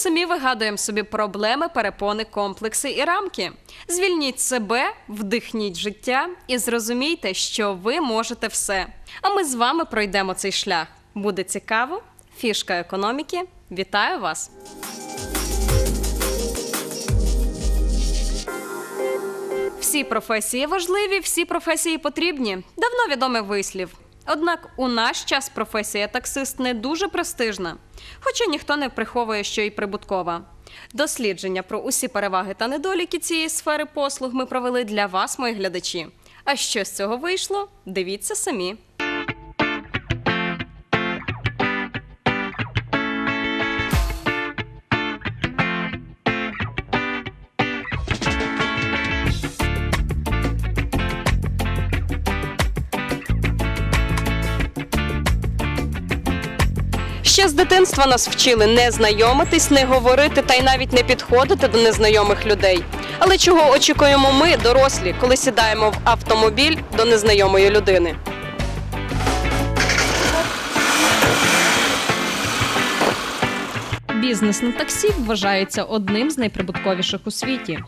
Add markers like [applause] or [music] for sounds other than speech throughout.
самі вигадуємо собі проблеми, перепони, комплекси і рамки. Звільніть себе, вдихніть життя і зрозумійте, що ви можете все. А ми з вами пройдемо цей шлях. Буде цікаво. Фішка економіки. Вітаю вас! Всі професії важливі, всі професії потрібні. Давно відомий вислів. Однак у наш час професія таксист не дуже престижна, хоча ніхто не приховує, що й прибуткова. Дослідження про усі переваги та недоліки цієї сфери послуг ми провели для вас, мої глядачі. А що з цього вийшло? Дивіться самі. Ще з дитинства нас вчили не знайомитись, не говорити та й навіть не підходити до незнайомих людей. Але чого очікуємо ми, дорослі, коли сідаємо в автомобіль до незнайомої людини? Бізнес на таксі вважається одним з найприбутковіших у світі.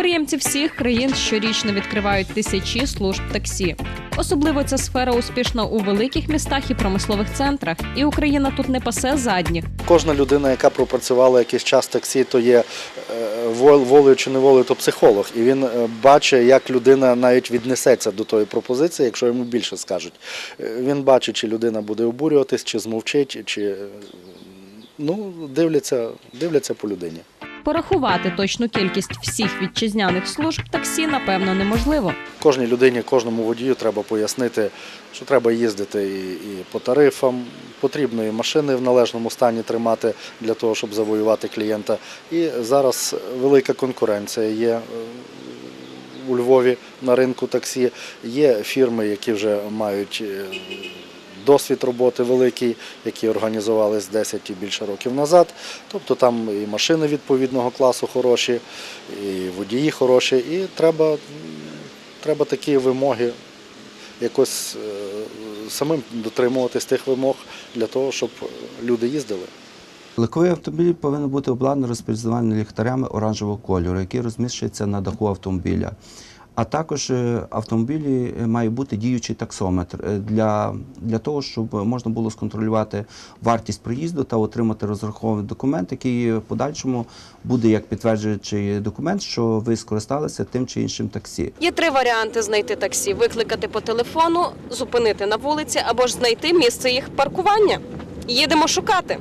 Підприємці всіх країн щорічно відкривають тисячі служб таксі. Особливо ця сфера успішна у великих містах і промислових центрах, і Україна тут не пасе задніх. Кожна людина, яка пропрацювала якийсь час таксі, то є е, волею чи неволею, то психолог. І він е, бачить, як людина навіть віднесеться до тої пропозиції, якщо йому більше скажуть. Е, Він бачить, чи людина буде обурюватись, чи змовчить, чи ну, дивляться, дивляться по людині. Порахувати точну кількість всіх вітчизняних служб таксі напевно неможливо. Кожній людині, кожному водію треба пояснити, що треба їздити і, по тарифам, потрібно і машини в належному стані тримати для того, щоб завоювати клієнта. І зараз велика конкуренція є е, у Львові на ринку таксі. Є фірми, які вже мають е, досвід роботи великий, які організувались 10 і більше років назад. Тобто там і машини відповідного класу хороші, і водії хороші, і треба, треба такі вимоги якось е, самим дотримуватись тих вимог для того, щоб люди їздили. Легковий автомобіль повинен бути обладнаний розпізнавальними ліхтарями оранжевого кольору, які розміщуються на даху автомобіля. А також е, автомобілі е, має бути діючий таксометр е, для, для того, щоб можна було сконтролювати вартість проїзду та отримати розрахований документ, який в подальшому буде як підтверджуючий документ, що ви скористалися тим чи іншим таксі. Є три варіанти знайти таксі: викликати по телефону, зупинити на вулиці або ж знайти місце їх паркування. Їдемо шукати.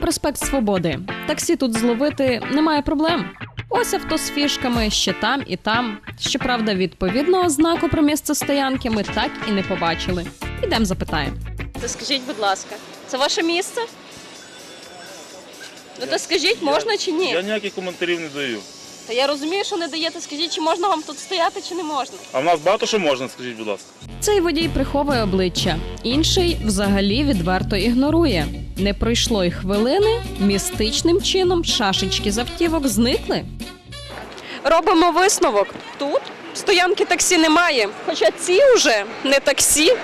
Проспект Свободи. Таксі тут зловити немає проблем. Ось авто з фішками ще там і там. Щоправда, відповідного знаку про місце стоянки ми так і не побачили. Ідемо запитаємо. Це скажіть, будь ласка, це ваше місце? Ну то скажіть, можна чи ні? Я ніяких коментарів не даю. Та я розумію, що не даєте. Скажіть, чи можна вам тут стояти, чи не можна. А в нас багато що можна, скажіть, будь ласка. Цей водій приховує обличчя, інший взагалі відверто ігнорує. Не пройшло й хвилини, містичним чином шашечки з автівок зникли. Робимо висновок. Тут стоянки таксі немає, хоча ці вже не таксі.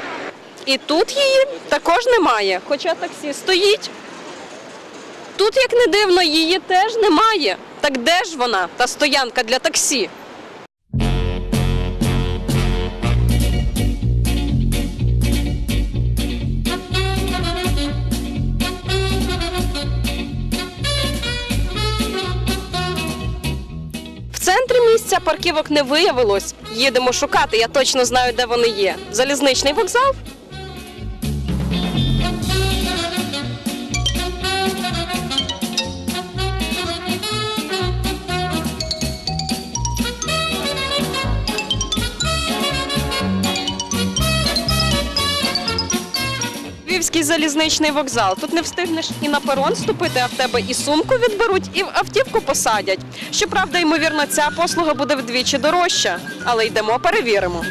І тут її також немає, хоча таксі стоїть. Тут, як не дивно, її теж немає. Так де ж вона, та стоянка для таксі? Місця парківок не виявилось. Їдемо шукати, я точно знаю, де вони є. Залізничний вокзал. Залізничний вокзал. Тут не встигнеш і на перон ступити, а в тебе і сумку відберуть, і в автівку посадять. Щоправда, ймовірно, ця послуга буде вдвічі дорожча, але йдемо, перевіримо.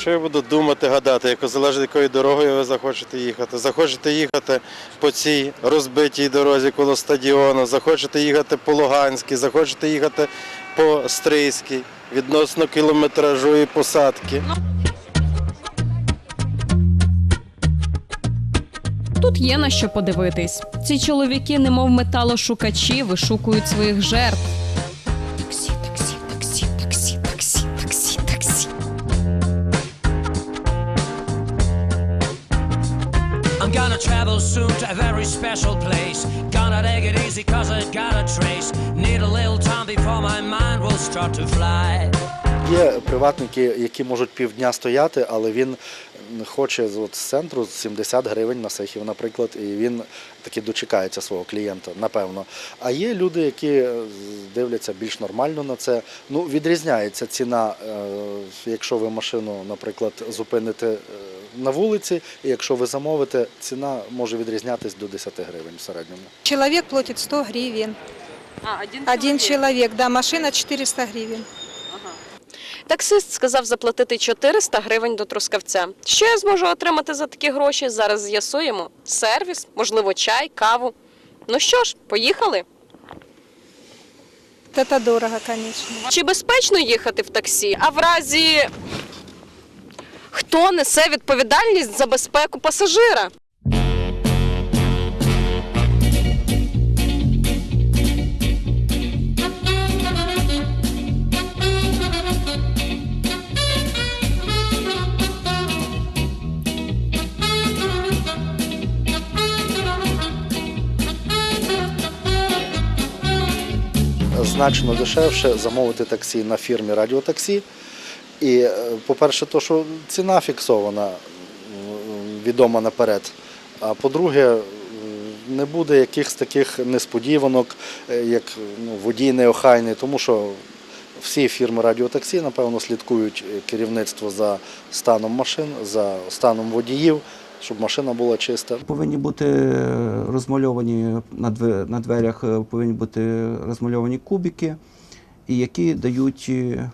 Що я буду думати, гадати, як залежить якою дорогою ви захочете їхати. Захочете їхати по цій розбитій дорозі коло стадіону, захочете їхати по Луганській, захочете їхати по Стрийській, відносно кілометражу і посадки. Тут є на що подивитись. Ці чоловіки, немов металошукачі, вишукують своїх жертв. To a very special place. Gonna take it easy cause I got a trace. Need a little time before my mind will start to fly. Є приватники, які можуть півдня стояти, але він хоче з центру 70 гривень на сехів, наприклад, і він таки дочекається свого клієнта, напевно. А є люди, які е, дивляться більш нормально на це. Ну, відрізняється ціна, е, якщо ви машину, наприклад, зупините е, на вулиці, і якщо ви замовите, ціна може відрізнятись до 10 гривень в середньому. Человек платит 100 гривен. А, один, Один человек, да, машина 400 гривен. Таксист сказав заплатити 400 гривень до Трускавця. Що я зможу отримати за такі гроші? Зараз з'ясуємо. Сервіс, можливо, чай, каву. Ну що ж, поїхали? Это дорого, конечно. Чи безпечно їхати в таксі? А в разі хто несе відповідальність за безпеку пасажира? значно дешевше замовити таксі на фірмі Радіотаксі. І, е, по-перше, то, що ціна фіксована, відома наперед. А по-друге, не буде якихось таких несподіванок, е, як ну, водій неохайний, тому що всі фірми радіотаксі, напевно, слідкують е, керівництво за станом машин, за станом водіїв, щоб машина була чиста. Повинні бути розмальовані на дверях, повинні бути розмальовані кубики, і які дають е,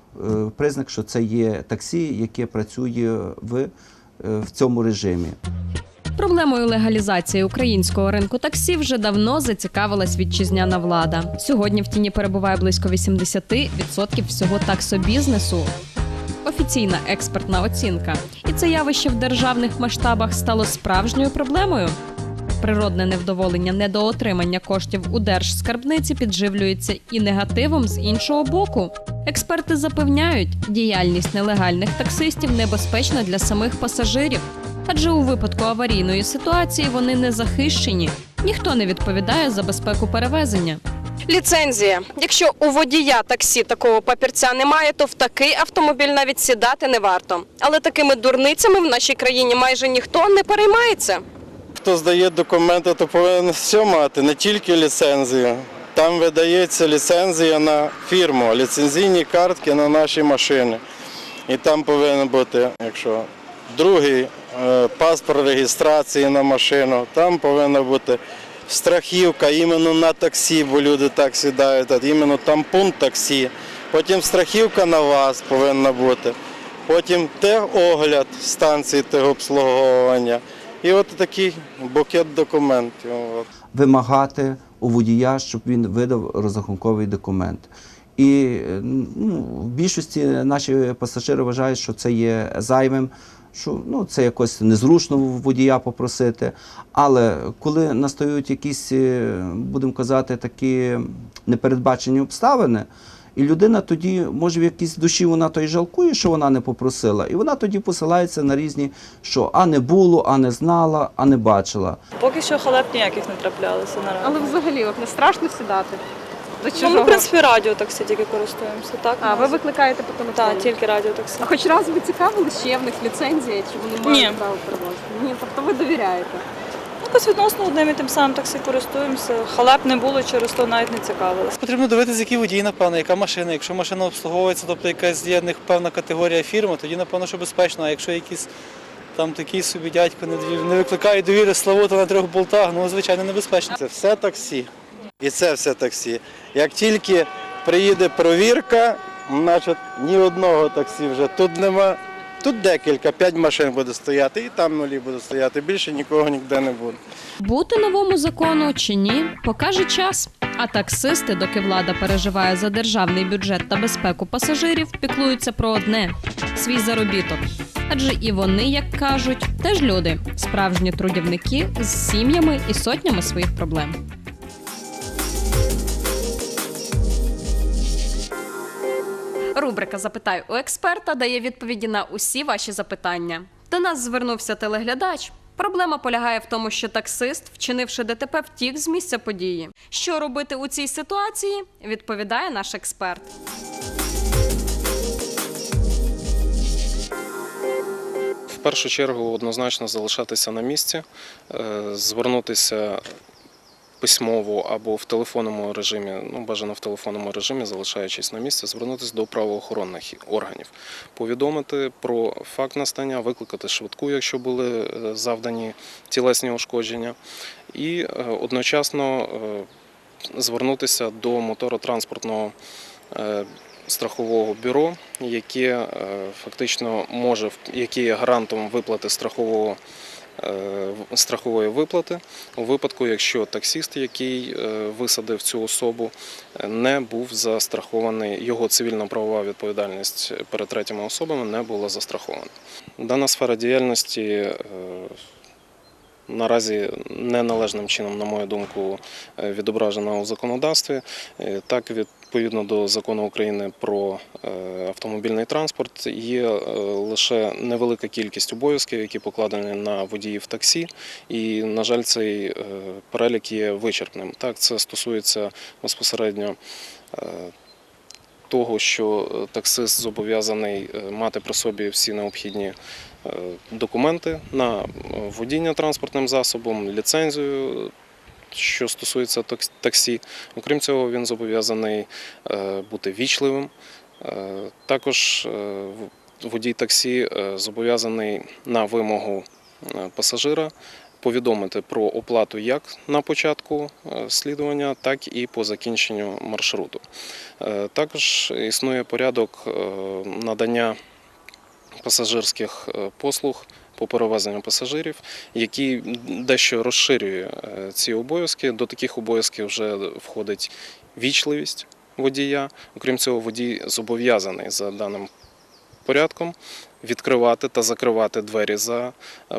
признак, що це є таксі, яке працює в, е, в цьому режимі. Проблемою легалізації українського ринку таксі вже давно зацікавилась вітчизняна влада. Сьогодні в тіні перебуває близько 80% всього таксобізнесу. Офіційна експертна оцінка. І це явище в державних масштабах стало справжньою проблемою. Природне невдоволення недоотримання коштів у держскарбниці підживлюється і негативом з іншого боку. Експерти запевняють, діяльність нелегальних таксистів небезпечна для самих пасажирів, адже у випадку аварійної ситуації вони не захищені. Ніхто не відповідає за безпеку перевезення. Ліцензія. Якщо у водія таксі такого папірця немає, то в такий автомобіль навіть сідати не варто. Але такими дурницями в нашій країні майже ніхто не переймається. Хто здає документи, то повинен все мати, не тільки ліцензію. Там видається ліцензія на фірму, ліцензійні картки на наші машини. І там повинен бути, якщо другий е, паспорт реєстрації на машину, там повинна бути страхівка іменно на таксі, бо люди так сідають, іменно там пункт таксі. Потім страхівка на вас повинна бути. Потім техогляд станції техобслуговування. І от такий букет документів. Вимагати у водія, щоб він видав розрахунковий документ. І ну, в більшості наші пасажири вважають, що це є зайвим, що ну, це якось незручно водія попросити. Але коли настають якісь, е, будемо казати, такі непередбачені обставини, і людина тоді, може, в якійсь душі вона то й жалкує, що вона не попросила, і вона тоді посилається на різні, що а не було, а не знала, а не бачила. Поки що халеп ніяких не траплялося наразі. Але взагалі от не страшно сідати до Ну, ми, в принципі, радіотаксі тільки користуємося. Так, А ви викликаєте по телефону? Так, тільки радіотаксі. А хоч раз ви цікавились, чи є в них ліцензія, чи вони мають право перевозити? Ні, тобто ви довіряєте. Якось відносно одним і тим самим таксі користуємося. Халеп не було, через то навіть не цікавилися. Потрібно дивитися, який водій, напевно, яка машина. Якщо машина обслуговується, тобто якась є них певна категорія фірми, тоді напевно, що безпечно. А якщо якийсь там такий собі дядько не викликає довіри славута на трьох болтах, ну звичайно небезпечно. Це все таксі. І це все таксі. Як тільки приїде провірка, значить ні одного таксі вже тут нема. Тут декілька, п'ять машин буде стояти, і там нулі буде стояти. Більше нікого ніде не буде. Бути новому закону чи ні, покаже час. А таксисти, доки влада переживає за державний бюджет та безпеку пасажирів, піклуються про одне свій заробіток. Адже і вони, як кажуть, теж люди, справжні трудівники з сім'ями і сотнями своїх проблем. Рубрика Запитай у експерта дає відповіді на усі ваші запитання. До нас звернувся телеглядач. Проблема полягає в тому, що таксист, вчинивши ДТП, втік з місця події. Що робити у цій ситуації? Відповідає наш експерт. В першу чергу однозначно залишатися на місці, е, звернутися письмово або в телефонному режимі, ну бажано в телефонному режимі, залишаючись на місці, звернутися до правоохоронних органів, повідомити про факт настання, викликати швидку, якщо були е, завдані тілесні ушкодження, і е, одночасно е, звернутися до моторотранспортного страхового бюро, яке фактично може яке є гарантом виплати страхового. Е, Страхової виплати у випадку, якщо таксіст, який е, висадив цю особу, не був застрахований, його цивільно-правова відповідальність перед третіми особами не була застрахована. Дана сфера діяльності е, наразі неналежним чином, на мою думку, е, відображена у законодавстві. Е, Так, відповідно до закону України про е, автомобільний транспорт, є лише невелика кількість обов'язків, які покладені на водіїв таксі, і, на жаль, цей перелік є вичерпним. Так, це стосується безпосередньо. Того, що е, таксист зобов'язаний е, мати при собі всі необхідні е, документи на водіння транспортним засобом, ліцензію, що стосується таксі. Окрім цього, він зобов'язаний бути вічливим. Також водій таксі зобов'язаний на вимогу пасажира повідомити про оплату як на початку е, слідування, так і по закінченню маршруту. Е, Також існує порядок е, надання пасажирських послуг по перевезенню пасажирів, який дещо розширює ці обов'язки. До таких обов'язків вже входить вічливість водія. Окрім цього, водій зобов'язаний за даним порядком відкривати та закривати двері за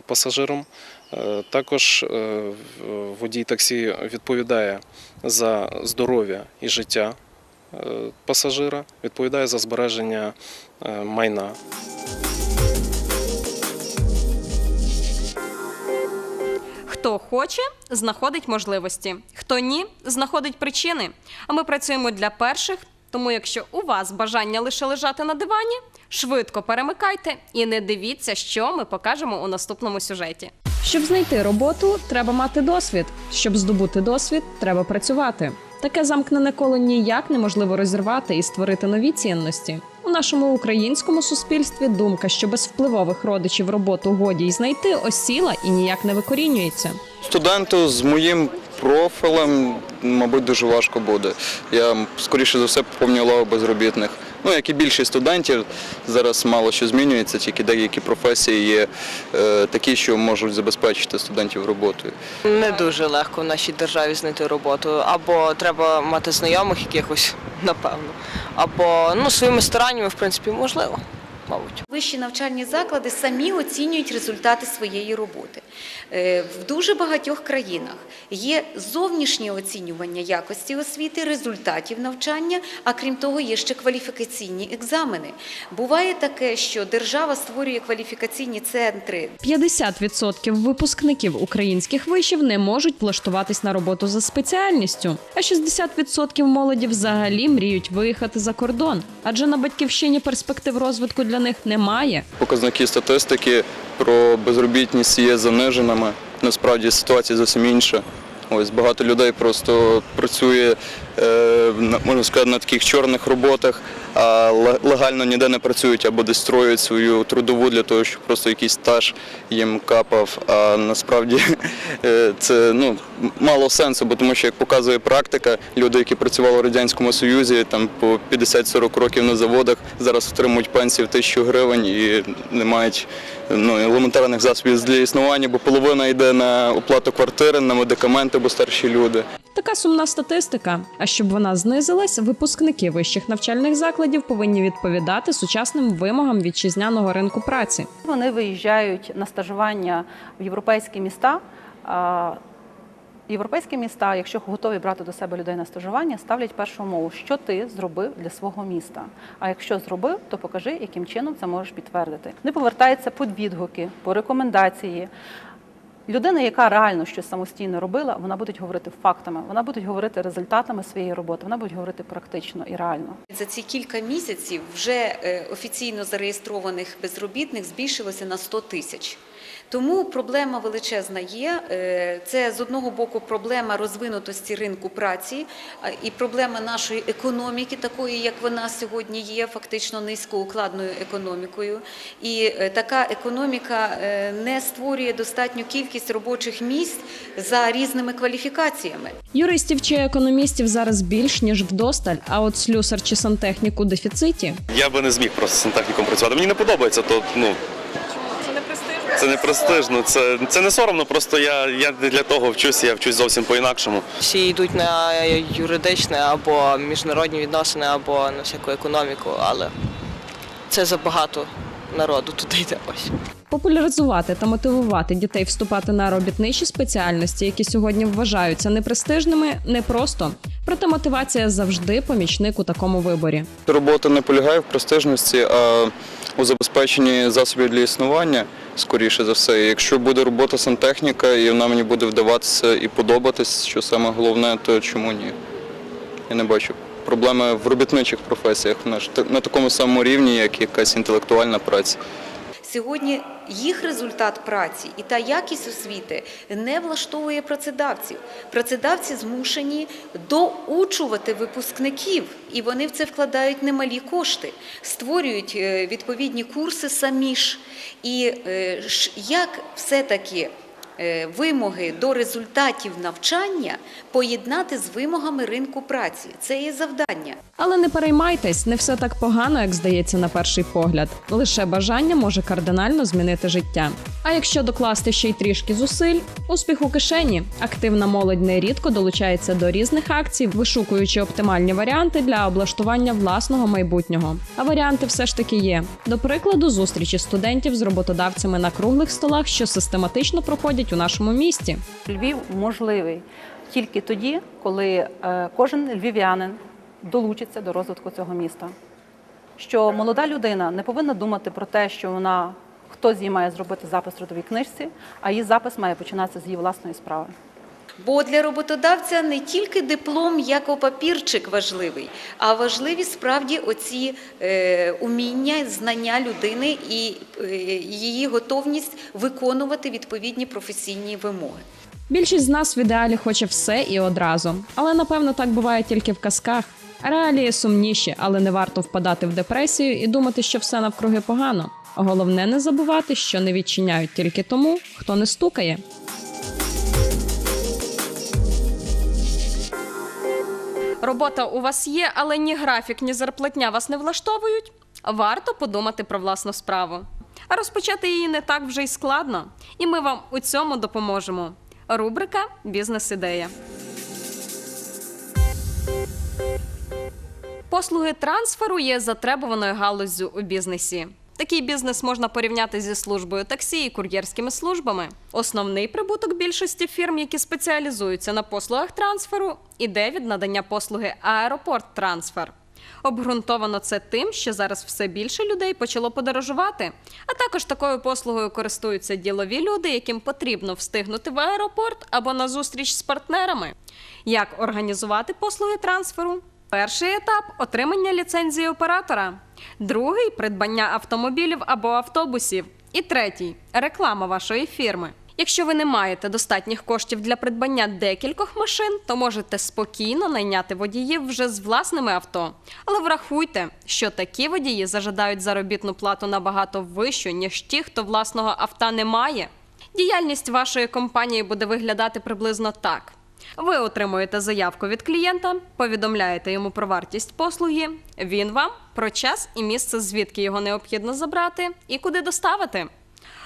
пасажиром. Е, Також е, водій таксі відповідає за здоров'я і життя е, пасажира, відповідає за збереження майна. Хто хоче, знаходить можливості. Хто ні, знаходить причини. А ми працюємо для перших. Тому, якщо у вас бажання лише лежати на дивані, швидко перемикайте і не дивіться, що ми покажемо у наступному сюжеті. Щоб знайти роботу, треба мати досвід. Щоб здобути досвід, треба працювати. Таке замкнене коло ніяк неможливо розірвати і створити нові цінності. У нашому українському суспільстві думка, що без впливових родичів роботу годі й знайти, осіла і ніяк не викорінюється. Студенту з моїм профілем, мабуть, дуже важко буде. Я скоріше за все поповнюю лаву безробітних. Ну, як і більшість студентів, зараз мало що змінюється, тільки деякі професії є е, такі, що можуть забезпечити студентів роботою. Не дуже легко в нашій державі знайти роботу. Або треба мати знайомих якихось, напевно, або ну, своїми стараннями, в принципі, можливо, мабуть. Вищі навчальні заклади самі оцінюють результати своєї роботи. Е, В дуже багатьох країнах є зовнішнє оцінювання якості освіти, результатів навчання, а крім того, є ще кваліфікаційні екзамени. Буває таке, що держава створює кваліфікаційні центри 50% випускників українських вишів не можуть влаштуватись на роботу за спеціальністю, а 60% молоді взагалі мріють виїхати за кордон, адже на батьківщині перспектив розвитку для них немає. Показники статистики про безробітність є заниженими. Насправді ситуація зовсім інша. Ось багато людей просто працює, можна сказати, на таких чорних роботах, а легально ніде не працюють або десь строюють свою трудову для того, щоб просто якийсь стаж їм капав. А насправді [laughs] е, це ну, мало сенсу, бо тому що як показує практика, люди, які працювали в радянському союзі, там по 50-40 років на заводах, зараз отримують пенсію в тисячу гривень і не мають ну, елементарних засобів для існування, бо половина йде на оплату квартири, на медикаменти, бо старші люди. Така сумна статистика. А щоб вона знизилась, випускники вищих навчальних закладів повинні відповідати сучасним вимогам вітчизняного ринку праці. Вони виїжджають на стажування в європейські міста. Європейські міста, якщо готові брати до себе людей на стажування, ставлять першу умову, що ти зробив для свого міста. А якщо зробив, то покажи, яким чином це можеш підтвердити. Вони повертаються по відгуки, по рекомендації. Людина, яка реально щось самостійно робила, вона буде говорити фактами, вона буде говорити результатами своєї роботи, вона буде говорити практично і реально. За ці кілька місяців вже е, офіційно зареєстрованих безробітних збільшилося на 100 тисяч. Тому проблема величезна є. Е, Це з одного боку проблема розвинутості ринку праці а, і проблема нашої економіки, такої як вона сьогодні є, фактично низькоукладною економікою. І е, така економіка е, не створює достатню кількість робочих місць за різними кваліфікаціями. Юристів чи економістів зараз більш ніж вдосталь, а от слюсар чи сантехнік у дефіциті. Я би не зміг просто сантехніком працювати. Мені не подобається, то ну. Це не престижно, це, це не соромно, просто я, я не для того вчусь, я вчусь зовсім по-інакшому. Всі йдуть на юридичне або міжнародні відносини, або на всяку економіку, але це забагато народу туди йде ось. Популяризувати та мотивувати дітей вступати на робітничі спеціальності, які сьогодні вважаються непрестижними, непросто. Проте мотивація завжди помічник у такому виборі. Робота не полягає в престижності, а у забезпеченні засобів для існування, скоріше за все. Якщо буде робота сантехніка і вона мені буде вдаватися і подобатись, що саме головне, то чому ні? Я не бачу проблеми в робітничих професіях на, такому самому рівні, як якась інтелектуальна праця. Сьогодні їх результат праці і та якість освіти не влаштовує працедавців. Працедавці змушені доучувати випускників, і вони в це вкладають немалі кошти, створюють е, відповідні курси самі ж. І е, як все-таки е, вимоги до результатів навчання поєднати з вимогами ринку праці? Це є завдання. Але не переймайтесь, не все так погано, як здається на перший погляд. Лише бажання може кардинально змінити життя. А якщо докласти ще й трішки зусиль, успіх у кишені. Активна молодь нерідко долучається до різних акцій, вишукуючи оптимальні варіанти для облаштування власного майбутнього. А варіанти все ж таки є. До прикладу, зустрічі студентів з роботодавцями на круглих столах, що систематично проходять у нашому місті. Львів можливий тільки тоді, коли е, кожен львів'янин долучиться до розвитку цього міста. Що молода людина не повинна думати про те, що вона хтось їй має зробити запис в трудовій книжці, а її запис має починатися з її власної справи. Бо для роботодавця не тільки диплом як папірчик важливий, а важливі справді оці е, уміння, знання людини і е, її готовність виконувати відповідні професійні вимоги. Більшість з нас в ідеалі хоче все і одразу, але напевно так буває тільки в казках. Реалії сумніші, але не варто впадати в депресію і думати, що все навкруги погано. Головне не забувати, що не відчиняють тільки тому, хто не стукає. Робота у вас є, але ні графік, ні зарплатня вас не влаштовують. Варто подумати про власну справу. А розпочати її не так вже й складно, і ми вам у цьому допоможемо. Рубрика Бізнес-ідея. Послуги трансферу є затребуваною галуззю у бізнесі. Такий бізнес можна порівняти зі службою таксі і кур'єрськими службами. Основний прибуток більшості фірм, які спеціалізуються на послугах трансферу, іде від надання послуги аеропорт трансфер. Обґрунтовано це тим, що зараз все більше людей почало подорожувати. А також такою послугою користуються ділові люди, яким потрібно встигнути в аеропорт або на зустріч з партнерами. Як організувати послуги трансферу? Перший етап отримання ліцензії оператора, другий придбання автомобілів або автобусів. І третій реклама вашої фірми. Якщо ви не маєте достатніх коштів для придбання декількох машин, то можете спокійно найняти водіїв вже з власними авто. Але врахуйте, що такі водії зажадають заробітну плату набагато вищу, ніж ті, хто власного авто не має. Діяльність вашої компанії буде виглядати приблизно так. Ви отримуєте заявку від клієнта, повідомляєте йому про вартість послуги. Він вам про час і місце, звідки його необхідно забрати і куди доставити.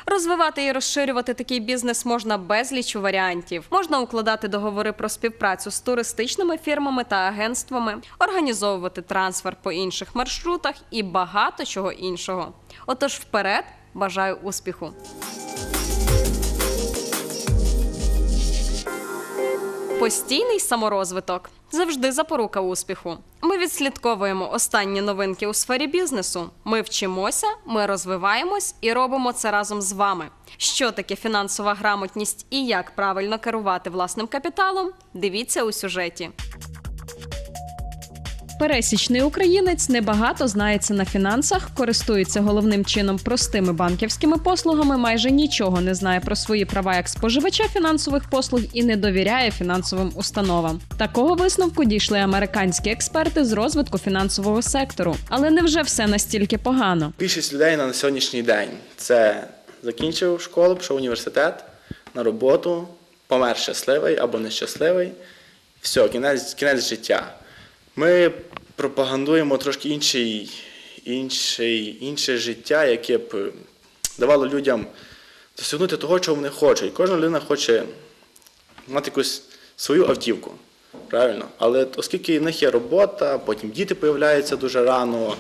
Розвивати і розширювати такий бізнес можна безліч варіантів. Можна укладати договори про співпрацю з туристичними фірмами та агентствами, організовувати трансфер по інших маршрутах і багато чого іншого. Отож, вперед бажаю успіху! Постійний саморозвиток завжди запорука успіху. Ми відслідковуємо останні новинки у сфері бізнесу. Ми вчимося, ми розвиваємось і робимо це разом з вами. Що таке фінансова грамотність і як правильно керувати власним капіталом? Дивіться у сюжеті. Пересічний українець небагато знається на фінансах, користується головним чином простими банківськими послугами, майже нічого не знає про свої права як споживача фінансових послуг і не довіряє фінансовим установам. Такого висновку дійшли американські експерти з розвитку фінансового сектору. Але невже все настільки погано? Більшість людей на сьогоднішній день це закінчив школу, пішов університет, на роботу, помер щасливий або нещасливий. Все, кінець, кінець життя. Ми пропагандуємо трошки інший, інший, інше життя, яке б е, давало людям досягнути того, чого вони хочуть. Кожна людина хоче мати якусь свою автівку. Правильно? Але оскільки в них є робота, потім діти появляються дуже рано,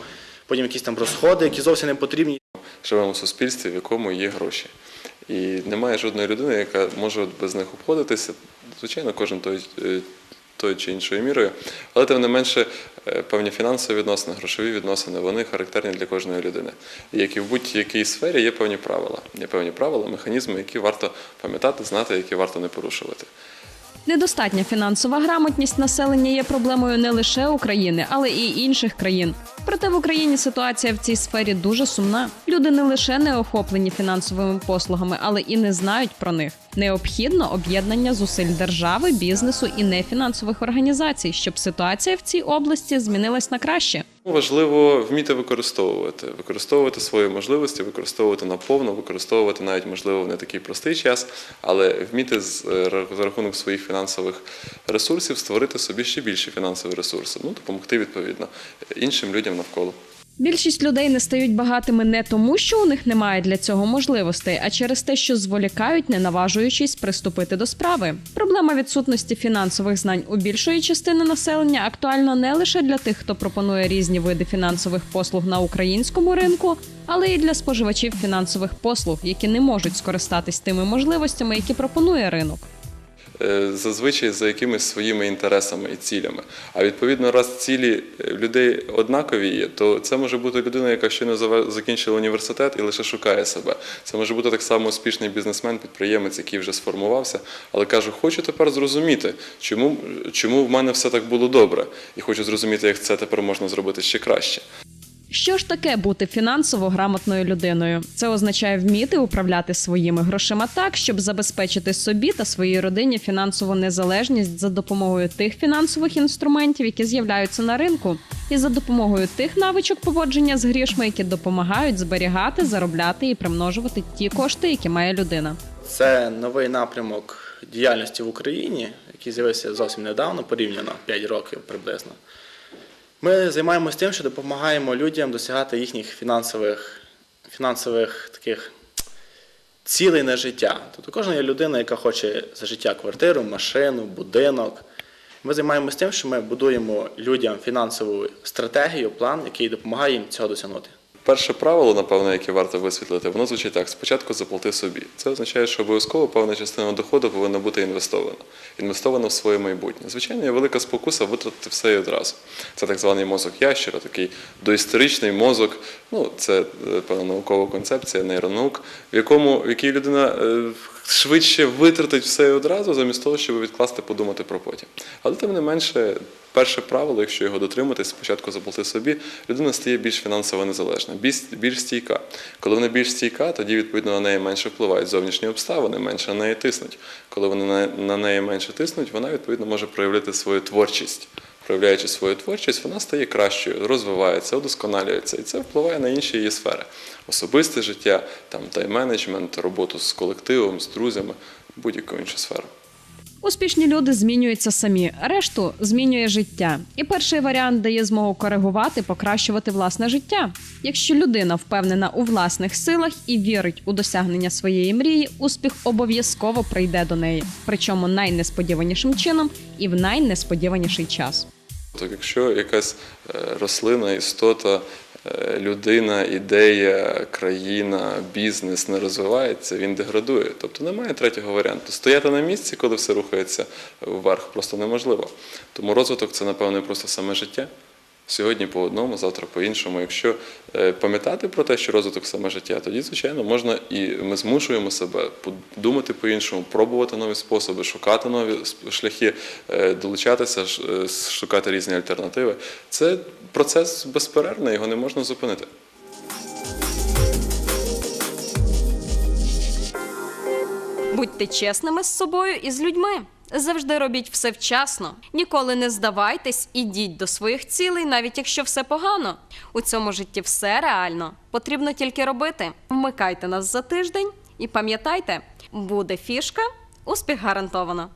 потім якісь там розходи, які зовсім не потрібні. живемо в суспільстві, в якому є гроші. І немає жодної людини, яка може без них обходитися. Звичайно, кожен той, той чи іншою мірою, але тим не менше е, певні фінансові відносини, грошові відносини, вони характерні для кожної людини. Як і в будь-якій сфері є певні правила. Є певні правила, механізми, які варто пам'ятати, знати, які варто не порушувати. Недостатня фінансова грамотність населення є проблемою не лише України, але і інших країн. Проте в Україні ситуація в цій сфері дуже сумна. Люди не лише не охоплені фінансовими послугами, але і не знають про них. Необхідно об'єднання зусиль держави, бізнесу і нефінансових організацій, щоб ситуація в цій області змінилась на краще. Важливо вміти використовувати, використовувати свої можливості, використовувати наповну, використовувати навіть можливо в не такий простий час, але вміти е, за рахунок своїх фінансових ресурсів створити собі ще більші фінансові ресурси, ну допомогти відповідно іншим людям навколо. Більшість людей не стають багатими не тому, що у них немає для цього можливостей, а через те, що зволікають, не наважуючись приступити до справи. Проблема відсутності фінансових знань у більшої частини населення актуальна не лише для тих, хто пропонує різні види фінансових послуг на українському ринку, але й для споживачів фінансових послуг, які не можуть скористатись тими можливостями, які пропонує ринок. Е, зазвичай за якимись своїми інтересами і цілями. А відповідно, раз цілі е, людей однакові є, то це може бути людина, яка щойно заве- закінчила університет і лише шукає себе. Це може бути так само успішний бізнесмен, підприємець, який вже сформувався, але каже, хочу тепер зрозуміти, чому, чому в мене все так було добре, і хочу зрозуміти, як це тепер можна зробити ще краще. Що ж таке бути фінансово грамотною людиною? Це означає вміти управляти своїми грошима так, щоб забезпечити собі та своїй родині фінансову незалежність за допомогою тих фінансових інструментів, які з'являються на ринку, і за допомогою тих навичок поводження з грішми, які допомагають зберігати, заробляти і примножувати ті кошти, які має людина. Це новий напрямок діяльності в Україні, який з'явився зовсім недавно, порівняно 5 років приблизно. Ми займаємося тим, що допомагаємо людям досягати їхніх фінансових, фінансових таких цілей на життя. Тобто кожна є людина, яка хоче за життя квартиру, машину, будинок. Ми займаємося тим, що ми будуємо людям фінансову стратегію, план, який допомагає їм цього досягнути. Перше правило, напевно, яке варто висвітлити, воно звучить так: спочатку заплати собі. Це означає, що обов'язково певна частина доходу повинна бути інвестована. Інвестована в своє майбутнє. Звичайно, є велика спокуса витратити все і одразу. Це так званий мозок ящера, такий доісторичний мозок. Ну, це е, певна наукова концепція нейронаук, в якому в якій людина е, швидше витратить все одразу, замість того, щоб відкласти, подумати про потім. Але тим не менше, перше правило, якщо його дотриматись, спочатку заплати собі, людина стає більш фінансово незалежна, більш, більш стійка. Коли вона більш стійка, тоді відповідно на неї менше впливають зовнішні обставини, менше на неї тиснуть. Коли вони на, неї менше тиснуть, вона відповідно може проявити свою творчість. Проявляючи свою творчість, вона стає кращою, розвивається, удосконалюється, і це впливає на інші її сфери: особисте життя, там тайм-менеджмент, роботу з колективом, з друзями, будь-яку іншу сферу. Успішні люди змінюються самі, решту змінює життя. І перший варіант дає змогу коригувати, покращувати власне життя. Якщо людина впевнена у власних силах і вірить у досягнення своєї мрії, успіх обов'язково прийде до неї, причому найнесподіванішим чином і в найнесподіваніший час. Так якщо якась е, рослина, істота, е, людина, ідея, країна, бізнес не розвивається, він деградує. Тобто немає третього варіанту. Стояти на місці, коли все рухається вверх, просто неможливо. Тому розвиток це, напевне, просто саме життя. Сьогодні по одному, завтра по іншому. Якщо е, пам'ятати про те, що розвиток саме життя, тоді, звичайно, можна і ми змушуємо себе думати по-іншому, пробувати нові способи, шукати нові шляхи, е, долучатися, е, шукати різні альтернативи. Це процес безперервний, його не можна зупинити. Будьте чесними з собою і з людьми. Завжди робіть все вчасно. Ніколи не здавайтесь, ідіть до своїх цілей, навіть якщо все погано. У цьому житті все реально. Потрібно тільки робити. Вмикайте нас за тиждень і пам'ятайте, буде фішка, успіх гарантовано.